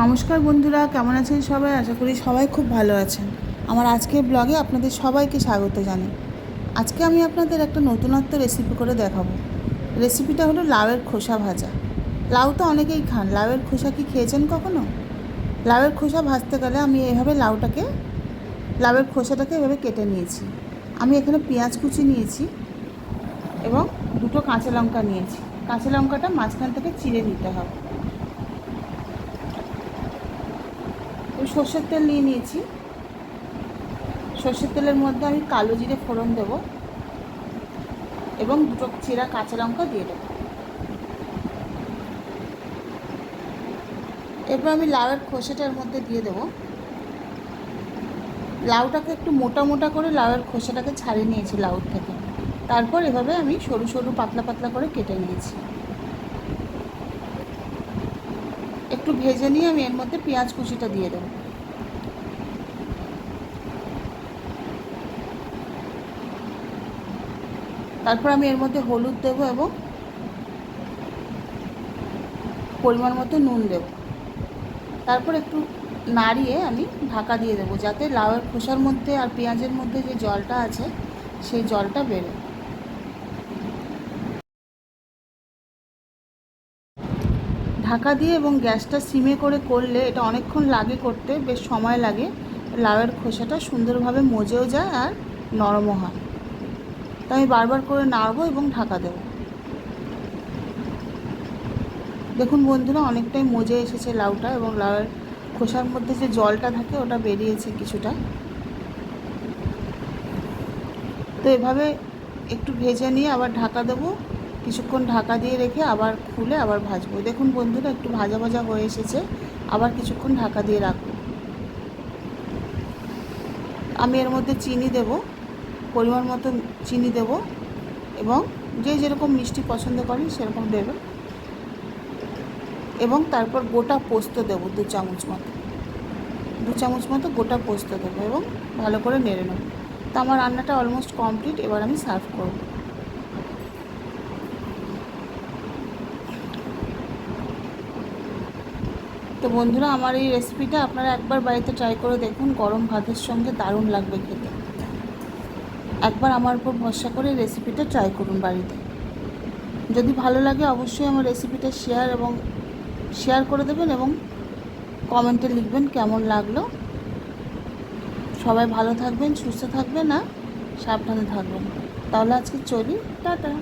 নমস্কার বন্ধুরা, কেমন আছেন সবাই? আশা করি সবাই খুব ভালো আছেন। আমার আজকের ব্লগে আপনাদের সবাইকে স্বাগত জানাই। আজকে আমি আপনাদের একটা নতুনত্ব রেসিপি করে দেখাবো। রেসিপিটা হলো লাউয়ের খোসা ভাজা। লাউ তো অনেকেই খান। লাউয়ের খোসা কি খেয়েছেন কখনো? লাউয়ের খোসা ভাজতে গেলে আমি এভাবে লাউটাকে, লাউয়ের খোসাটাকে এভাবে কেটে নিয়েছি। আমি এখানে পেঁয়াজ কুচি নিয়েছি এবং দুটো কাঁচা লঙ্কা নিয়েছি। কাঁচা লঙ্কাটা মাঝখান থেকে চিড়ে নিতে হবে। আমি সর্ষের তেল নিয়ে নিয়েছি। সর্ষের তেলের মধ্যে আমি কালো জিরে ফোড়ন দেব এবং দুটো চিরা কাঁচা লঙ্কা দিয়ে দেবো। এরপর আমি লাউয়ের খোসাটার মধ্যে দিয়ে দেবো। লাউটাকে একটু মোটা মোটা করে লাউয়ের খোসাটাকে ছাড়িয়ে নিয়েছি লাউর থেকে। তারপর এভাবে আমি সরু সরু পাতলা পাতলা করে কেটে নিয়েছি। একটু ভেজে নিয়ে আমি এর মধ্যে পেঁয়াজ কুচিটা দিয়ে দেবো। তারপর আমি এর মধ্যে হলুদ দেব এবং পরিমাণ মতো নুন দেব। তারপর একটু নাড়িয়ে আমি ঢাকা দিয়ে দেবো যাতে লাউয়ের খোসার মধ্যে আর পেঁয়াজের মধ্যে যে জলটা আছে, সেই জলটা বেরোয়। ঢাকা দিয়ে এবং গ্যাসটা সিমে করে করলে এটা অনেকক্ষণ লাগে করতে, বেশ সময় লাগে। লাউয়ের খোসাটা সুন্দরভাবে মজেও যায় আর নরমও হয়। তো আমি বারবার করে নাড়বো এবং ঢাকা দেবো। দেখুন বন্ধুরা, অনেকটাই মজে এসেছে লাউটা এবং লাউয়ের খোসার মধ্যে যে জলটা থাকে ওটা বেরিয়েছে কিছুটা। তো এভাবে একটু ভেজে নিয়ে আবার ঢাকা দেবো। কিছুক্ষণ ঢাকা দিয়ে রেখে আবার খুলে আবার ভাজবো। দেখুন বন্ধুরা, একটু ভাজা ভাজা হয়ে এসেছে। আবার কিছুক্ষণ ঢাকা দিয়ে রাখব। আমি এর মধ্যে চিনি দেব, পরিমাণ মতো চিনি দেব এবং যে যেরকম মিষ্টি পছন্দ করেন সেরকম দেবেন। এবং তারপর গোটা পোস্ত দেবো দু চামচ মতো। দু চামচ মতো গোটা পোস্ত দেবো এবং ভালো করে নেড়ে নেব। তো আমার রান্নাটা অলমোস্ট কমপ্লিট এবার আমি সার্ভ করব। তো বন্ধুরা, আমার এই রেসিপিটা আপনারা একবার বাড়িতে ট্রাই করে দেখুন, গরম ভাতের সঙ্গে দারুণ লাগবে খেতে। একবার আমার উপর ভরসা করে রেসিপিটা ট্রাই করুন বাড়িতে। যদি ভালো লাগে অবশ্যই আমার রেসিপিটা শেয়ার এবং শেয়ার করে দেবেন এবং কমেন্টে লিখবেন কেমন লাগল। সবাই ভালো থাকবেন, সুস্থ থাকবেন আর সাবধানে থাকবেন। তাহলে আজকে চলি, টাটা।